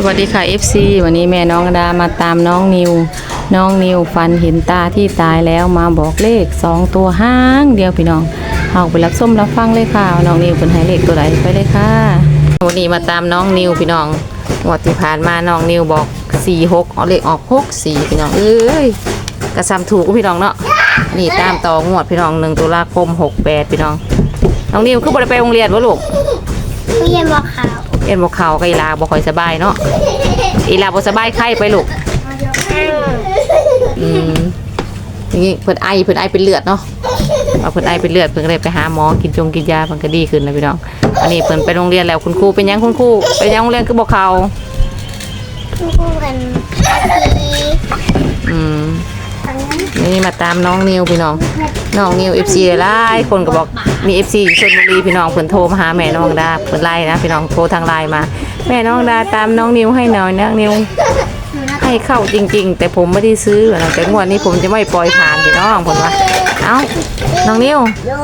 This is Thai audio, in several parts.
สวัสดีค่ะ FC วันนี้แม่น้องดามาตามน้องนิว น้องนิวฟันเห็นตาที่ตายแล้วมาบอกเลขสองตัวห้างเดียวพี่น้องเอาไปรับส้มรับฟังเลยค่ะน้องนิวเป็นให้เลขตัวไหนไปเลยค่ะวันนี้มาตามน้องนิวพี่น้องงวดที่ผ่านมาน้องนิวบอกสี่หกเอาเลขออกหกสี่พี่น้องเอ้ยกระซำถูกพี่น้องเนาะนี่ตามต่องวดพี่น้องหนึ่งตุลาคมหกแปดพี่น้องน้องนิวคือบ่ได้ไปโรงเรียนวะลูกไม่ใช่บอกข่า เอ็นบอกเขากับอีลาบอกคอยสบายเนาะอีลาบอกสบายไข้ไปลูกอืมอย่างงี้เพิ่นไอเพิ่นไอเป็นเลือดเนาะเอาเพิ่นไอเป็นเลือดเพิ่นก็เลยไปหาหมอกินจงกินยาเพิ่นก็ดีขึ้นแล้วพี่น้องอันนี้เพิ่นไปโรงเรียนแล้วคุณครูเป็นหยังคุณครูไปยังโรงเรียนคือบอกเขาคู่คู่กันทีอืมทั้ง นี่มาตามน้องนิวพี่น้อง น้องนิว FC หลายคนก็บอกมี FC อยู่ชลบุรีพี่น้องเพิ่นโทรมาหาแม่น้องดาเพิ่นไล่นะพี่น้องโทรทางไลน์มา แม่น้องดาตามน้องนิวให้หน่อยน้องนิวให้เข้าจริง ๆ แต่ผมไม่ได้ซื้อนะแต่งวดนี้ผมจะไม่ปล่อยผ่านพี่น้องผมว่าเอ้าน้องนิว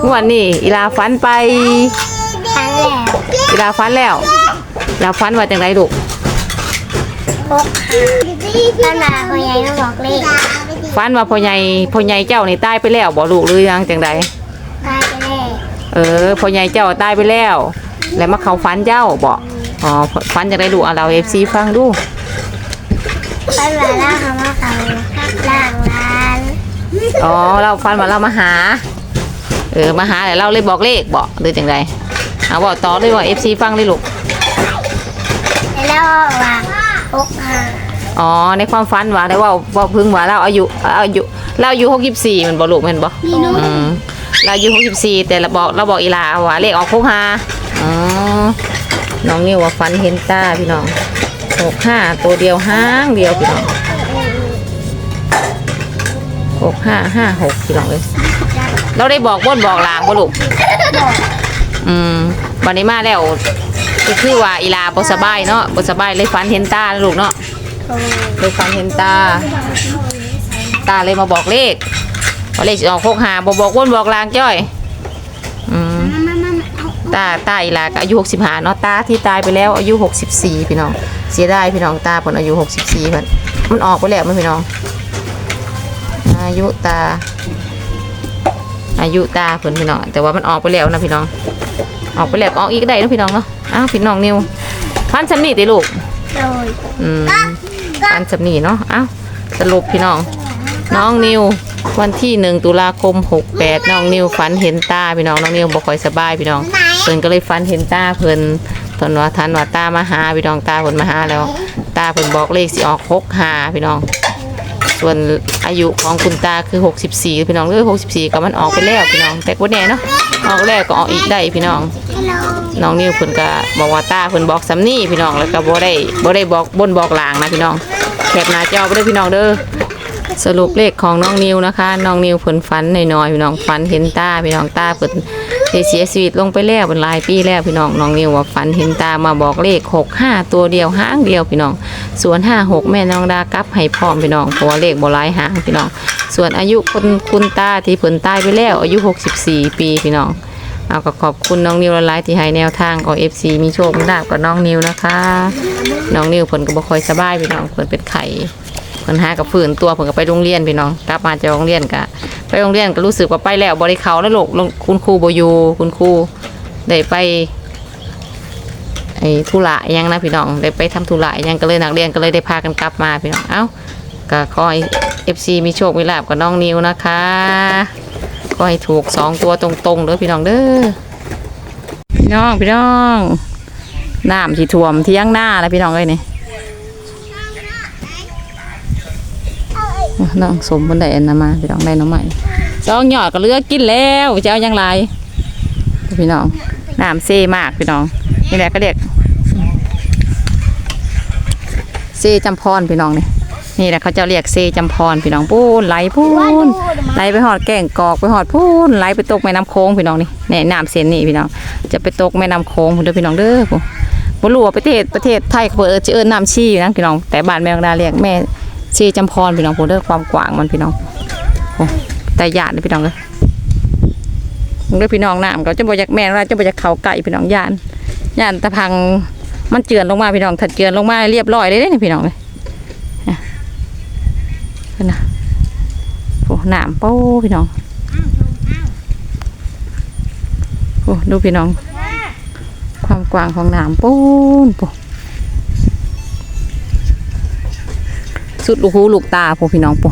งวดนี้อีลาฟันไปครั้งแล้วอีลาฟันแล้วอีลาฟันว่าจังไรลูกพกตอนมาพ่อใหญ่มาบอกเลข ฟันว่าพ่อใหญ่พ่อใหญ่เจ้านี่ตายไปแล้วบ่ลูกหรือยังจังใดตายไปแล้วเออพ่อใหญ่เจ้าตายไปแล้ว แล้วมาเขาฟันเจ้าบ่อ๋อฟันจังไรลูกเอาเราเอฟซีฟังดูตอนมาล่าเขามาเขาล่างร้านอ๋อเราฟันว่าเรามาหา เออมาหาแล้วเราเลยบอกเลขบ่หรือจังใดเอาบอกต่อเลยว่าเอฟซีฟังเลยลูกแล้วว่าพกหา อ๋อในความฝันว่าได้ว่าว่าเพึ่งว่าเราอายุอายุเราอายุหกสิบสี่มันบอกลูกแมันบอกอืมเราอายุหกสิบสี่แต่เราบอกเราบอกอีลาว่าเลขออกหกห้าอ๋อน้องนิวว่าฝันเห็นตาพี่น้องหกห้าตัวเดียวห้างเดียวพี่น้องหกห้าห้าหกพี่น้องเลยเราได้บอกบ้นบอกลางบ่ลูกอืมวันนี้มาแล้วก็คือว่าอีลาบ่สบายเนาะบ่สบายเลยฝันเห็นตาลูกเนาะ โอ้เลยฟันเห็นตา ตาเลยมาบอกเลขว่าเลขสิออกหกหาบอกบอกวนบอกลางจ้อยอืมมามามาเอาตาตาอีหลาก็อายุหกสิบห้าเนาะตาที่ตายไปแล้วอายุหกสิบสี่พี่น้องเสียดายพี่น้องตาเพิ่นอายุหกสิบสี่เพิ่นมันออกไปแล้วมั้ยพี่น้อง อายุตา อายุตาเพิ่นพี่น้องแต่ว่ามันออกไปแล้วนะพี่น้อง ออกไปแล้วก็ออกอีกได้นะพี่น้องเนาะอ้าวพี่น้องนิวพันสำนีติลูกโดยอืม การสำนีเนาะเอ้าสรุปพี่น้อง น้องนิว วันที่หนึ่งตุลาคมหกแปดน้องนิวฝันเห็นตาพี่น้องน้องนิวบ่ค่อยสบายพี่น้องเพิ่นก็เลยฝันเห็นตาเพิ่นเพิ่นว่าทันว่าตามาหาพี่น้องตาเพิ่นมาหาแล้ว ตาเพิ่นบอกเลขสิออกหกหาพี่น้อง ส่วนอายุของคุณตาคือ 64 พี่น้องเออ64 ก็มันออกไปแล้วพี่น้อง แต่ก็แน่เนาะออกแล้วก็ออกอีกได้พี่น้องฮัลโหลน้องนิวเพิ่นก็บอกว่าตาเพิ่นบอกสำนี่พี่น้องแล้วก็บ่ได้บ่ได้บอกบนบอกหลางนะพี่น้อง แคปหน้าจอไปเด้อพี่น้องเด้อสรุปเลขของน้องนิวนะคะน้องนิวเพิ่นฝันน้อยๆพี่น้องฝันเห็นตาพี่น้องตาเพิ่นได้เสียชีวิตลงไปแล้วเป็นหลายปีแล้วพี่น้องน้องนิวว่าฝันเห็นตามาบอกเลข65ตัวเดียวหางเดียวพี่น้อง ส่วน56แม่น้องดากับให้พร้อมพี่น้องเพราะว่าเลขบหลายหางพี่น้อง ส่วนอายุคุณคุณตาที่เพิ่นตายไปแล้วอายุ64ปีพี่น้อง เอาก็ขอบคุณน้องนิวละลายที่ให้แนวทางของ FC มีโชคมีลาบกับน้องนิวนะคะ น้องนิวเพิ่นก็บ่ค่อยสบายพี่น้องเพิ่นเป็นไข้เพิ่นหากับฝืนตัวเพิ่นก็ไปโรงเรียนพี่น้องกลับมาจากโรงเรียนก็ไปโรงเรียนก็รู้สึกว่าไปแล้วบ่ได้เข้าแล้วลูกโรงคุณครูบ่อยู่คุณครูได้ไปไอ้ธุระยังนะพี่น้องได้ไปทำธุระยังก็เลยนักเรียนก็เลยได้พากันกลับมาพี่น้องเอ้าก็ขอให้ FC มีโชคมีลาบกับน้องนิวนะคะ ขอให้ถูกสองตัวตรงๆเด้อพี่น้องเด้อพี่น้องพี่น้องน้ำที่ท่วมเที่ยงหน้าแล้วพี่น้องเอ้ยนี่น้องสมบนได้อนนะมาพี่น้องได้น้องใหม่สองหยอดก็เลือกกินแล้วจะเอาอยังไรพี่น้องน้ำเซ่มากพี่น้องนี่แหละก็เรียกเซ่จำพรพี่น้องเนี่ย นี่แหละเขาจะเรียกเซจำพรพี่น้องพูนไหลพูนไหลไปหอดแก่งกอกไปหอดพูนไหลไปตกแม่น้ำโค้งพี่น้องนี่แน่น้ำเส้นนี่พี่น้องจะไปตกแม่น้ำโค้งเด้อพี่น้องเด้อผมบ่รู้ว่าประเทศประเทศไทยเขาเปิดจะเอิ้นน้ำชีอยู่นะพี่น้องแต่บ้านแม่ดาเรียกแม่ชีจำพรพี่น้องผมเด้อความกว้างมันพี่น้องโอ้แต่ญาติเด้อพี่น้องเด้อเด้อพี่น้องน้ำเขาจะบอยากแม่นว่าจะบอยากเขาใกล้พี่น้องย่านย่านตะพังมันเจือนลงมาพี่น้องถ้าเจือนลงมาเรียบร้อยเลยเนี่ยพี่น้องเลย เพิ่นน่ะโอ้น้ำโป้พี่น้องโอ้ดูพี่น้อง ความกว้างของน้ำปูนปูสุดลูกหูลูกตาปูพี่น้องปู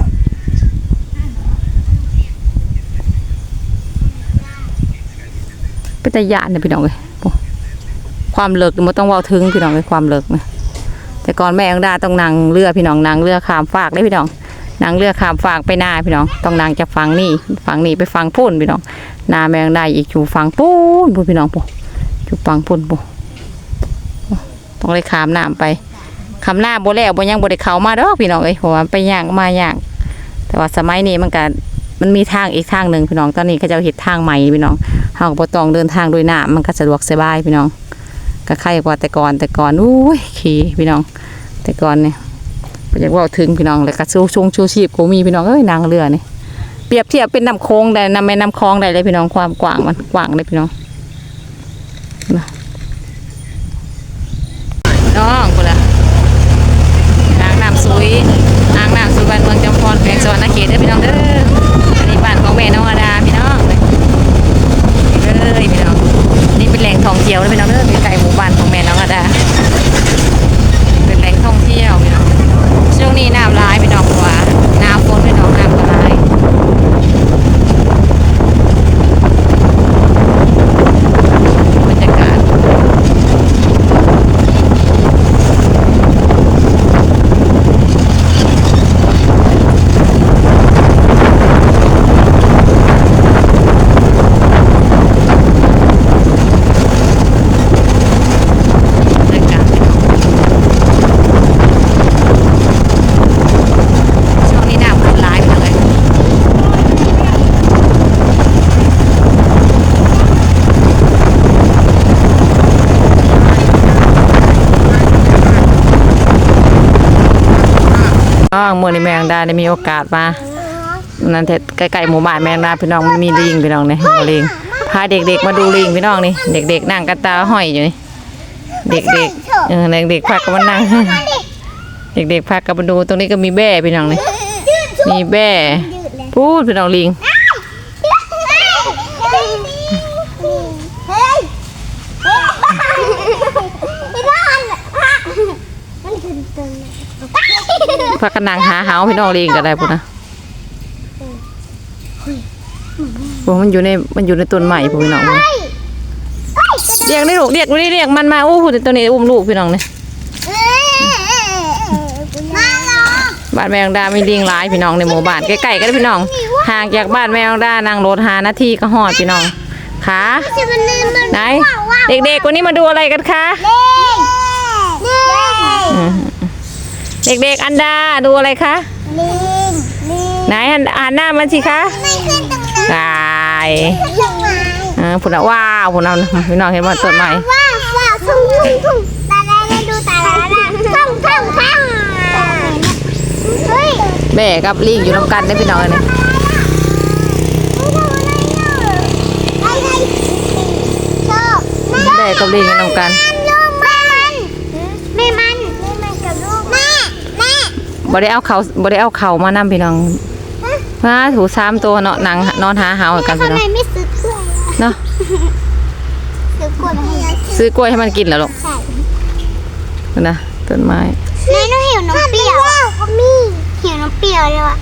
เป็นตะยานเนี่ยพี่น้องเลยปูความเลิกมันต้องว่าถึงพี่น้องเลยความเลิกนะแต่ก่อนแม่ยังได้ต้องนั่งเรือพี่น้องนั่งเรือขามฟากได้พี่น้อง นั่งเรือกขามฟากไปหน้าพี่น้อง ต้องนั่งจากฝั่งนี้ฝั่งนี้ไปฝั่งพุ่นพี่น้องหนาแม่ยังได้อีกอยู่ฝั่งปูนปูพี่น้องปูอยู่ฝั่งพุ่นปูต้องเลยขามน้ำไปขามหน้าโบแล้วโบยังโบได้เขามาดอกพี่น้องเอ้ยเพราะว่าไปย่างมาย่างแต่ว่าสมัยนี้มันก็มันมีทางอีกทางหนึ่งพี่น้อง ตอนนี้เขาจะเห็ดทางใหม่พี่น้องเฮาก็บ่ต้องเดินทางด้วยหน้ำมันก็สะดวกสบายพี่น้องก็ใครกว่าแต่ก่อนแต่ก่อนอุ้ยขี่พี่น้อง แต่ก่อนเนี่ย บ่อยากเว่าถึงพี่น้องแล้วก็ชูชงชูชีพกูมีพี่น้องเอ้ยนางเรือนี่เปรียบเทียบเป็นน้ำโค้งได้น้ำแม่น้ำคลองได้เลยพี่น้องความกว้างมันกว้างเลยพี่น้องนะองคนละอ่างน้ำซุยอ่างน้ำซุยบ้านเมืองจำพรแขวงสวรรณเขตเด้อพี่น้องเด้ออันนี้บ้านของแม่น้องอาดาพี่น้องเลยเลยพี่น้องนี่เป็นแหล่งท่องเที่ยวเลยพี่น้องเด้อใกล้ๆหมู่บ้านของแม่น้องอาดา เป็นแหล่งท่องเที่ยวพี่น้องช่วงนี้น้ำร้ายพี่น้องเพราะว่าน้ำฝนพี่น้องน้ำก็ร้ายบรรยากาศ บรรยากาศช่วงนี้หนาวคนร้ายไปเลย ก็เมื่อนี้แมงดาได้มีโอกาสมานั่นเทใกล้ๆหมู่บ้านแมงดาพี่น้องมันมีลิงพี่น้องเนี่ยลิงพาเด็กๆมาดูลิงพี่น้องนี่เด็กๆนั่งกันตาห้อยอยู่นี่เด็กๆเออเด็กๆพากันมานั่งเด็กๆพากันมาดูตรงนี้ก็มีแบ่พี่น้องนี่มีแบ่พูดพี่น้องลิง เฮ้ยไม่ได้มันคือตัวไหน พากันนั่งหาเฮาพี่น้องลิงก็ได้พุ่นนะโอ้มันอยู่ในมันอยู่ในต้นใหม่พุ่นพี่น้องพุ่นเรียกนี่ลูกเรียกนี่เรียกมันมาโอ้พุ่นตัวนี้อุ้มลูกพี่น้องนี่มาลองบ้านแมงดามีลิงหลายพี่น้องในหมู่บ้านใกล้ๆกันพี่น้องห่างจากบ้านแมงดานั่งรถหานาทีก็ฮอดพี่น้องขาจะมันมันมันไหนเด็กๆวันนี้มาดูอะไรกันคะ เล่นเล่นอืมเด็กๆ อันดาดูอะไรคะเล่นเล่นไหนหันอ่านหน้ามันสิคะไม่ขึ้นตรงนั้นตายขึ้นตรงไหนเออพุ่นน่ะว้าวพุ่นเอาพี่น้องเห็นว่าต้นไม้ว้าวว้าวทุ่งทุ่งทุ่งตาลายดูตาลายนะทุ่งทุ่งทุ่งเฮ้ยแม่กับลิงอยู่น้ำกันได้พี่น้องอันนี้ไม่ทำอะไรเลยไอ้ไอ้ชอบแม่กับลิงอยู่น้ำกัน บ่ได้เอาเขาบ่ได้เอาเขามานำพี่น้องมาถูสามตัวเนาะนั่งนอนหาหาวกันทำพี่น้องไมไม่ซื้อกล้วยเนาะซื้อกล้วยมาให้ยายซื้อกล้วยให้มันกินแล้วลูกใช่นะต้นไม้แม่หนูหิวนมเปรี้ยวก็มีหิวนมเปรี้ยวเลยว่ะ